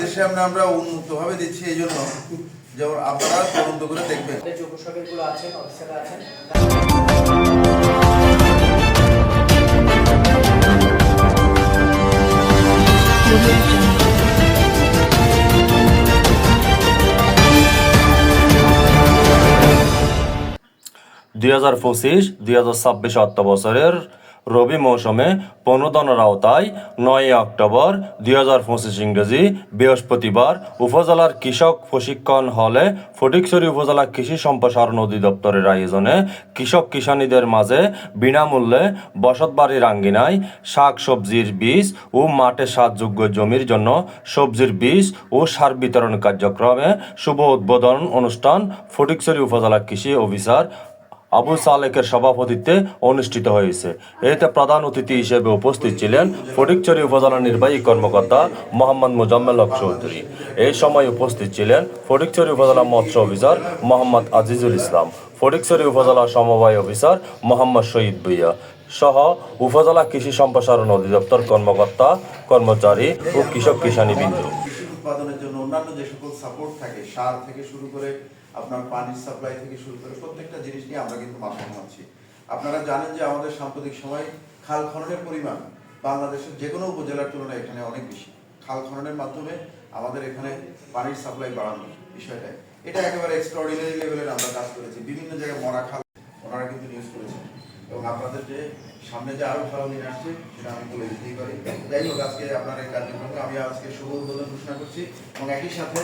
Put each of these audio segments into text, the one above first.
দেশের সামনে আমরা উন্মুক্তভাবে দিচ্ছি এই জন্য। যেমন আপনারা তদন্ত করে দেখবেন। আছেন আছেন। দুই হাজার পঁচিশ দুই হাজার ছাব্বিশ অর্থ বছরের রবি মৌসুমে প্রণোদনের আওতায় নয় অক্টোবর দুই হাজার পঁচিশ ইংরেজি বৃহস্পতিবার উপজেলার কৃষক প্রশিক্ষণ হলে ফটিকছড়ি উপজেলা কৃষি সম্প্রসারণ অধিদপ্তরের আয়োজনে কৃষক কিষানীদের মাঝে বিনামূল্যে বসতবাড়ির আঙ্গিনায় শাক, সবজির বীজ ও মাঠে সাতযোগ্য জমির জন্য সবজির বীজ ও সার বিতরণ কার্যক্রমে শুভ উদ্বোধন অনুষ্ঠান ফটিকছড়ি উপজেলা কৃষি অফিসার আবু সালেকের সভাপতিত্বে অনুষ্ঠিত হয়েছে। এতে প্রধান অতিথি হিসেবে উপস্থিত ছিলেন ফটিকছড়ি উপজেলা নির্বাহী কর্মকর্তা মোহাম্মদ মুজাম্মেল হক চৌধুরী। এই সময় উপস্থিত ছিলেন ফটিকছড়ি উপজেলা মৎস্য অফিসার মোহাম্মদ আজিজুল ইসলাম, ফটিকছড়ি উপজেলা সমবায় অফিসার মোহাম্মদ শহীদ ভুইয়া সহ উপজেলা কৃষি সম্প্রসারণ অধিদপ্তর কর্মকর্তা, কর্মচারী ও কৃষক কিষানী বিন্দু উৎপাদনের জন্য অন্যান্য যে সকল সাপোর্ট থাকে, সার থেকে শুরু করে আপনার পানির সাপ্লাই থেকে শুরু করে প্রত্যেকটা জিনিস নিয়ে আমরা কিন্তু মাথা ঘামাচ্ছি আপনারা জানেন যে আমাদের সাম্প্রতিক সময় খাল খননের পরিমাণ বাংলাদেশের যে কোনো উপজেলার তুলনায় এখানে অনেক বেশি। খাল খননের মাধ্যমে আমাদের এখানে পানির সাপ্লাই বাড়ানোর বিষয়টা। এটা একেবারে এক্সট্রাঅর্ডিনারি লেভেলের আমরা কাজ করেছি। বিভিন্ন জায়গায় মরা খাল, ওনারা কিন্তু নিউজ করেছেন। এবং আপনাদের যে সামনে যে আরও ভালো দিন আসছে সেটা আমি বলে দিতেই পারি। যাই হোক আজকে আপনার এই কার্যক্রমকে আমি আজকে শুভ উদ্বোধন ঘোষণা করছি এবং একই সাথে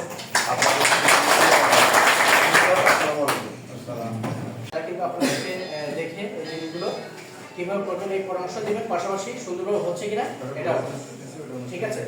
আপনাদেরকে দেখে এই জিনিসগুলো কীভাবে প্রথমে এই পরামর্শ দেবেন পাশাপাশি সুন্দরভাবে হচ্ছে কিনা এটা ঠিক আছে?